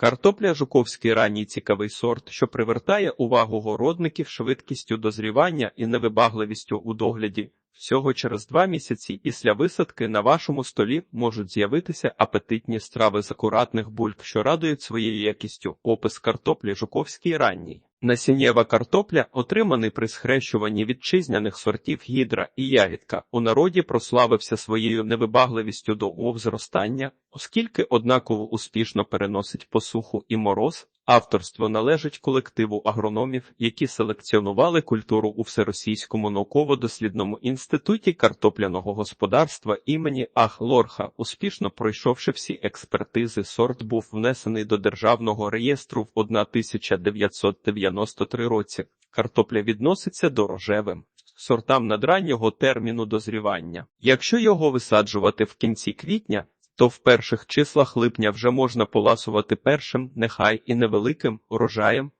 Картопля жуковський ранній цікавий сорт, що привертає увагу городників швидкістю дозрівання і невибагливістю у догляді. Всього через два місяці після висадки на вашому столі можуть з'явитися апетитні страви з акуратних бульб, що радують своєю якістю. Опис картоплі жуковський ранній. Насіннєва картопля, отриманий при схрещуванні вітчизняних сортів гідра і ягідка, у народі прославився своєю невибагливістю до умов зростання, оскільки однаково успішно переносить посуху і мороз. Авторство належить колективу агрономів, які селекціонували культуру у Всеросійському науково-дослідному інституті картопляного господарства імені Ах Лорха. Успішно пройшовши всі експертизи, сорт був внесений до державного реєстру в 1993 році. Картопля відноситься до рожевим сортам надраннього терміну дозрівання. Якщо його висаджувати в кінці квітня, то в перших числах липня вже можна поласувати першим, нехай і невеликим урожаєм.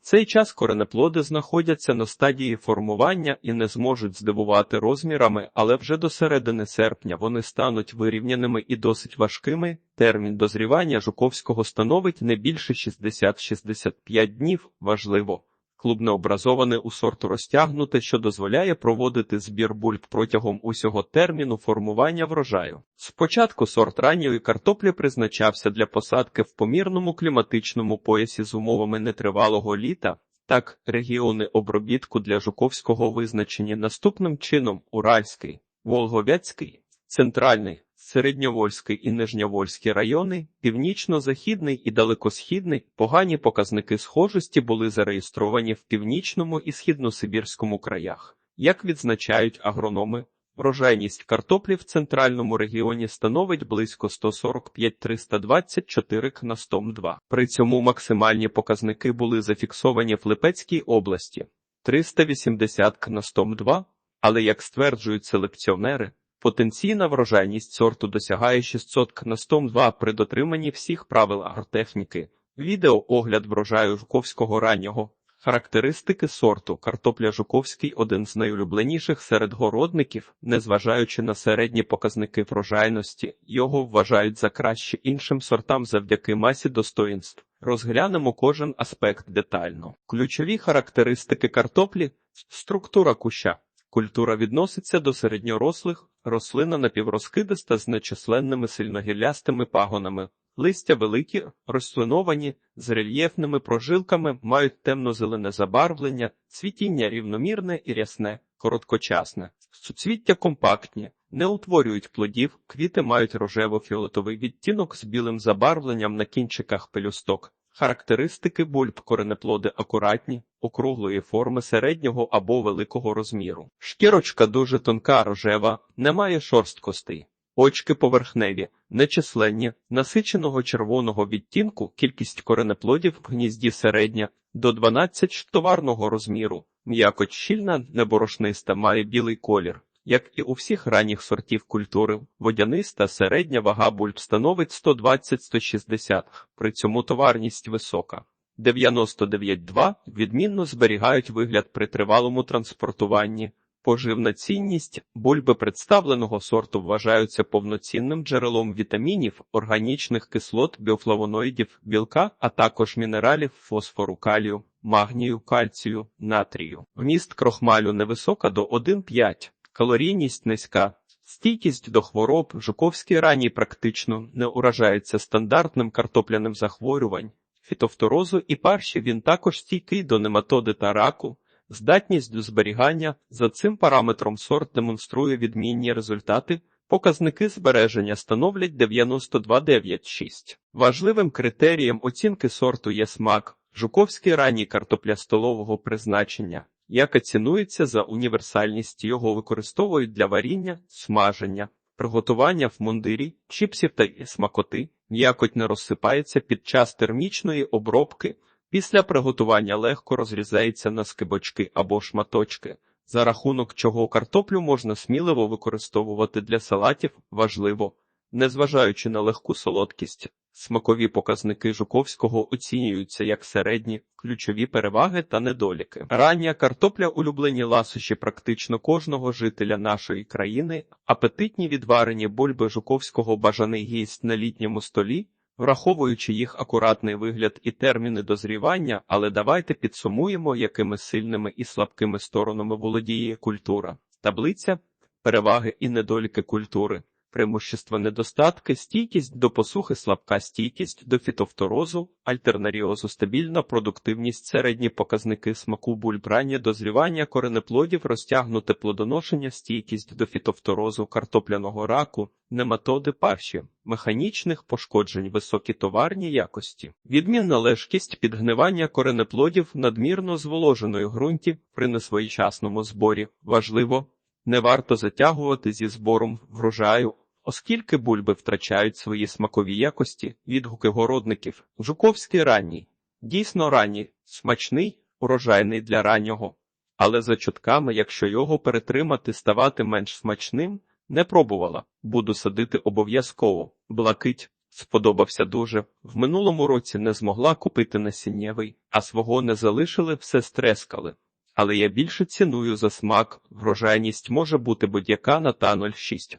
Цей час коренеплоди знаходяться на стадії формування і не зможуть здивувати розмірами, але вже до середини серпня вони стануть вирівняними і досить важкими. Термін дозрівання Жуковського становить не більше 60-65 днів. Важливо. Клубне образоване у сорту розтягнуте, що дозволяє проводити збір бульб протягом усього терміну формування врожаю. Спочатку сорт ранньої картоплі призначався для посадки в помірному кліматичному поясі з умовами нетривалого літа. Так, регіони обробітку для жуковського визначені наступним чином: Уральський, Волговецький, Центральний, Середньовольський і Нижньовольський райони, північно-західний і далекосхідний, погані показники схожості були зареєстровані в північному і східносибірському краях. Як відзначають агрономи, врожайність картоплі в центральному регіоні становить близько 145-324 к на 102. При цьому максимальні показники були зафіксовані в Липецькій області 380 к на 102, але, як стверджують селекціонери, Потенційна врожайність сорту досягає 600 к на 102 при дотриманні всіх правил агротехніки. Відео огляд врожаю жуковського раннього. Характеристики сорту картопля Жуковський один з найулюбленіших серед городників, незважаючи на середні показники врожайності, його вважають за краще іншим сортам завдяки масі достоїнств. Розглянемо кожен аспект детально. Ключові характеристики картоплі структура куща. Культура відноситься до середньорослих, рослина напіврозкидиста з нечисленними сильногіллястими пагонами. Листя великі, розслиновані, з рельєфними прожилками, мають темно-зелене забарвлення, цвітіння рівномірне і рясне, короткочасне, суцвіття компактні, не утворюють плодів, квіти мають рожево-фіолетовий відтінок з білим забарвленням на кінчиках пелюсток. Характеристики бульб коренеплоди акуратні, округлої форми середнього або великого розміру. Шкірочка дуже тонка рожева, не має шорсткостей. Очки поверхневі, нечисленні, насиченого червоного відтінку, кількість коренеплодів в гнізді середня, до 12 товарного розміру, м'якоть щільна, неборошниста, має білий колір. Як і у всіх ранніх сортів культури, водяниста середня вага бульб становить 120-160, при цьому товарність висока. 99,2 відмінно зберігають вигляд при тривалому транспортуванні. Поживна цінність бульби представленого сорту вважаються повноцінним джерелом вітамінів, органічних кислот, біофлавоноїдів, білка, а також мінералів фосфору, калію, магнію, кальцію, натрію. Вміст крохмалю невисока до 1,5. Калорійність низька, стійкість до хвороб, жуковський ранній практично не уражається стандартним картопляним захворювань, фітофторозу і парші він також стійкий до нематоди та раку, здатність до зберігання. За цим параметром сорт демонструє відмінні результати. Показники збереження становлять 92,96. Важливим критерієм оцінки сорту є смак, жуковський ранній картопля столового призначення яка цінується за універсальність його використовують для варіння, смаження, приготування в мундирі, чіпсів та смакоти, м'якоть не розсипається під час термічної обробки, після приготування легко розрізається на скибочки або шматочки, за рахунок чого картоплю можна сміливо використовувати для салатів, важливо, незважаючи на легку солодкість. Смакові показники Жуковського оцінюються як середні, ключові переваги та недоліки. Рання картопля улюблені ласощі практично кожного жителя нашої країни, апетитні відварені бульби Жуковського бажаний гість на літньому столі, враховуючи їх акуратний вигляд і терміни дозрівання, але давайте підсумуємо, якими сильними і слабкими сторонами володіє культура. Таблиця переваги і недоліки культури. Преимущества недостатки, стійкість до посухи, слабка стійкість до фітофторозу, альтернаріозу, стабільна продуктивність, середні показники смаку бульб, раннє дозрівання коренеплодів, розтягнуте плодоношення, стійкість до фітофторозу, картопляного раку, нематоди парші, механічних пошкоджень, високі товарні якості, відмінна лежкість підгнивання коренеплодів надмірно зволоженої ґрунті при несвоєчасному зборі. Важливо, не варто затягувати зі збором врожаю, оскільки бульби втрачають свої смакові якості, відгуки городників. Жуковський ранній. Дійсно ранній, смачний, урожайний для раннього. Але за чутками, якщо його перетримати, ставати менш смачним, не пробувала. Буду садити обов'язково. Блакить. Сподобався дуже. В минулому році не змогла купити насіннєвий, а свого не залишили, все стрескали. Але я більше ціную за смак, врожайність може бути будь-яка на та 0,6.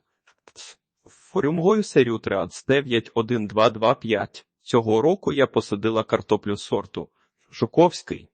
Форюмгою серію 391225. Цього року я посадила картоплю сорту Жуковський.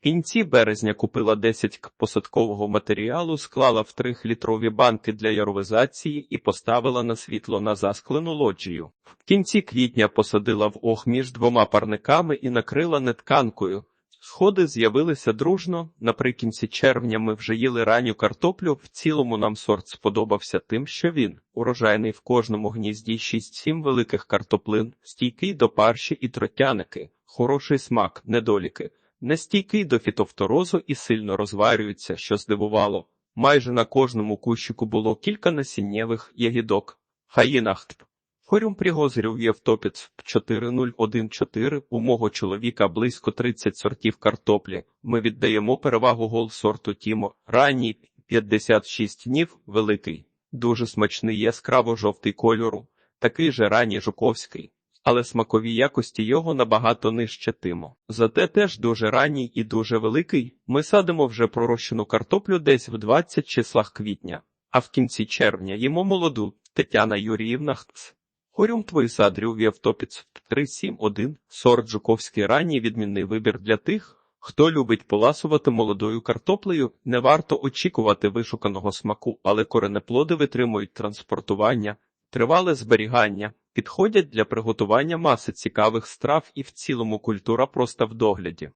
В кінці березня купила 10 к посадкового матеріалу, склала в 3-літрові банки для яровизації і поставила на світло на засклену лоджію. В кінці квітня посадила в ох між двома парниками і накрила нетканкою. Сходи з'явилися дружно. Наприкінці червня ми вже їли ранню картоплю. В цілому нам сорт сподобався тим, що він урожайний в кожному гнізді 6-7 великих картоплин, стійкий до парші і тротяники, хороший смак, недоліки, нестійкий до фітофторозу і сильно розварюється, що здивувало. Майже на кожному кущику було кілька насіннєвих ягідок. Хаїнахт. Хорюм пригозрів Євтопіц 4014. У мого чоловіка близько 30 сортів картоплі. Ми віддаємо перевагу гол сорту Тімо. Ранній 56 днів, великий. Дуже смачний яскраво жовтий кольору, такий же ранній жуковський. Але смакові якості його набагато нижче Тимо. Зате теж дуже ранній і дуже великий. Ми садимо вже пророщену картоплю десь в 20 числах квітня, а в кінці червня їмо молоду Тетяна Юріївна Хц. Хорюм твої садрів Євтопіц 371. Сорт Жуковський ранній відмінний вибір для тих, хто любить поласувати молодою картоплею. Не варто очікувати вишуканого смаку, але коренеплоди витримують транспортування, тривале зберігання, підходять для приготування маси цікавих страв і в цілому культура просто в догляді.